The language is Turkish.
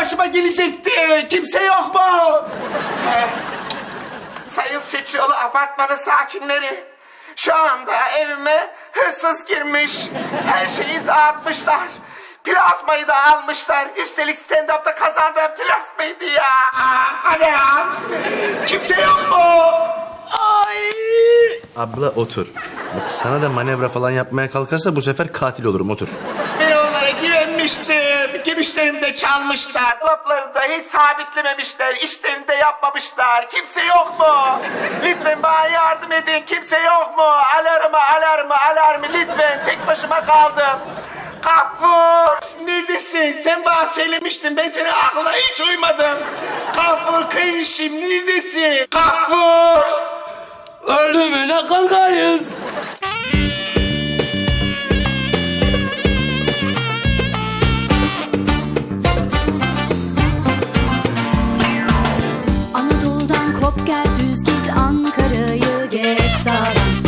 başıma gelecekti. Kimse yok mu? Sayın Sütçüoğlu apartmanı sakinleri. Şu anda evime hırsız girmiş. Her şeyi dağıtmışlar. Plazmayı da almışlar. Üstelik stand-up'ta kazandığım plazmaydı ya. Anam. Kimse yok mu? Ay. Abla otur. Bak sana da manevra falan yapmaya kalkarsa bu sefer katil olurum otur. Ben onlara güvenmiştim. De çalmışlar. Dolapları da hiç sabitlememişler. İşlerini de yapmamışlar. Kimse yok mu? Lütfen bana yardım edin. Kimse yok mu? Alarmı, alarmı, alarmı. Lütfen tek başıma kaldım. Kapur. Neredesin? Sen bana söylemiştin. Ben senin aklına hiç uymadım. Kapur kardeşim neredesin? Kapur. Ölümüne kankayız. Kop gel düz git Ankara'yı geç sağdan